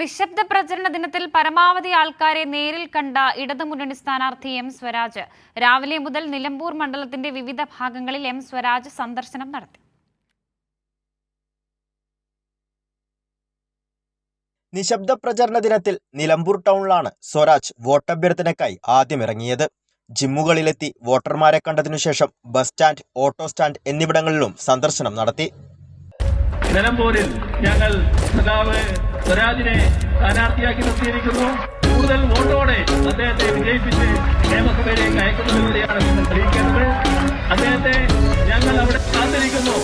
നിശബ്ദ പ്രചരണ ദിനത്തിൽ പരമാവധി ആൾക്കാരെ നേരിൽ കണ്ട ഇടതുമുന്നണി സ്ഥാനാർത്ഥി എം സ്വരാജ്. രാവിലെ മുതൽ നിലമ്പൂർ മണ്ഡലത്തിന്റെ വിവിധ ഭാഗങ്ങളിൽ എം സ്വരാജ് സന്ദർശനം നടത്തി. നിശബ്ദ പ്രചരണ ദിനത്തിൽ നിലമ്പൂർ ടൗണിലാണ് സ്വരാജ് വോട്ടഭ്യർത്ഥനയ്ക്കായി ആദ്യം ഇറങ്ങിയത് ജിമ്മുകളിലെത്തി വോട്ടർമാരെ കണ്ടതിനുശേഷം ബസ് സ്റ്റാൻഡ് ഓട്ടോ സ്റ്റാൻഡ് എന്നിവിടങ്ങളിലും സന്ദർശനം നടത്തി. നിലമ്പൂരിൽ ഞങ്ങൾ സഖാവ് സ്വരാജിനെ സ്ഥാനാർത്ഥിയാക്കി നിർത്തിയിരിക്കുന്നു. കൂടുതൽ വോട്ടോടെ അദ്ദേഹത്തെ വിജയിപ്പിച്ച് നിയമസഭയിലേക്ക് അയക്കുന്നതിലൂടെയാണ് തെളിയിക്കേണ്ടത് അദ്ദേഹത്തെ ഞങ്ങൾ അവിടെ കാത്തിരിക്കുന്നു.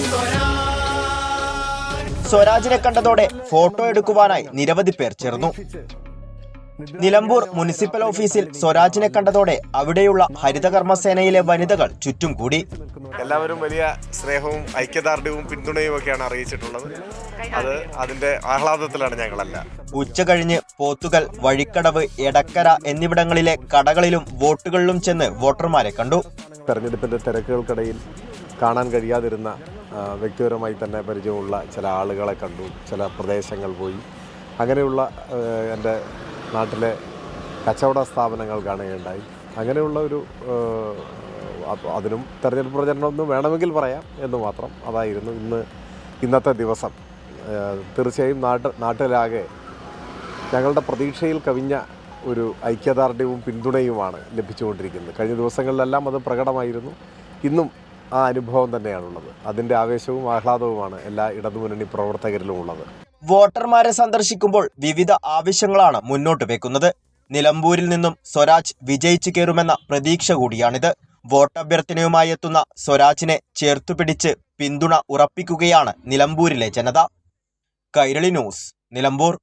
സ്വരാജിനെ കണ്ടതോടെ ഫോട്ടോ എടുക്കുവാനായി നിരവധി പേർ ചേർന്നു. നിലമ്പൂർ മുനിസിപ്പൽ ഓഫീസിൽ സ്വരാജിനെ കണ്ടതോടെ അവിടെയുള്ള ഹരിതകർമ്മസേനയിലെ വനിതകൾ ചുറ്റും കൂടി എല്ലാവരും വലിയ സ്നേഹവും ഐക്യദാർഢ്യവും പിന്തുണയും ഒക്കെയാണ് അറിയിച്ചിട്ടുള്ളത്. അത് അതിന്റെ ആഹ്ലാദത്തിലാണ് ഞങ്ങളെല്ലാം. ഉച്ച കഴിഞ്ഞ് പോത്തുകൽ വഴിക്കടവ് എടക്കര എന്നിവിടങ്ങളിലെ കടകളിലും വോട്ടുകളിലും ചെന്ന് വോട്ടർമാരെ കണ്ടു. തെരഞ്ഞെടുപ്പിന്റെ തിരക്കുകൾക്കിടയിൽ കാണാൻ കഴിയാതിരുന്ന വ്യക്തിപരമായി തന്നെ പരിചയമുള്ള ചില ആളുകളെ കണ്ടു. ചില പ്രദേശങ്ങൾ പോയി. അങ്ങനെയുള്ള എന്റെ നാട്ടിലെ കച്ചവട സ്ഥാപനങ്ങൾ കാണുകയുണ്ടായി. അങ്ങനെയുള്ള ഒരു അതിനും തെരഞ്ഞെടുപ്പ് പ്രചരണമൊന്നും വേണമെങ്കിൽ പറയാം എന്ന് മാത്രം അതായിരുന്നു ഇന്ന് ഇന്നത്തെ ദിവസം. തീർച്ചയായും നാട്ട് നാട്ടിലാകെ ഞങ്ങളുടെ പ്രതീക്ഷയിൽ കവിഞ്ഞ ഒരു ഐക്യദാർഢ്യവും പിന്തുണയുമാണ് ലഭിച്ചുകൊണ്ടിരിക്കുന്നത്. കഴിഞ്ഞ ദിവസങ്ങളിലെല്ലാം അത് പ്രകടമായിരുന്നു. ഇന്നും ആ അനുഭവം തന്നെയാണുള്ളത്. അതിന്റെ ആവേശവും ആഹ്ലാദവുമാണ് എല്ലാ ഇടതുമുന്നണി പ്രവർത്തകരിലും ഉള്ളത് വോട്ടർമാരെ സന്ദർശിക്കുമ്പോൾ വിവിധ ആവശ്യങ്ങളാണ് മുന്നോട്ട് വെക്കുന്നത്. നിലമ്പൂരിൽ നിന്നും സ്വരാജ് വിജയിച്ചു കയറുമെന്ന പ്രതീക്ഷ കൂടിയാണിത്. വോട്ടഭ്യർത്ഥനയുമായി എത്തുന്ന സ്വരാജിനെ ചേർത്തുപിടിച്ച് പിന്തുണ ഉറപ്പിക്കുകയാണ് നിലമ്പൂരിലെ ജനത. കൈരളി ന്യൂസ് നിലമ്പൂർ.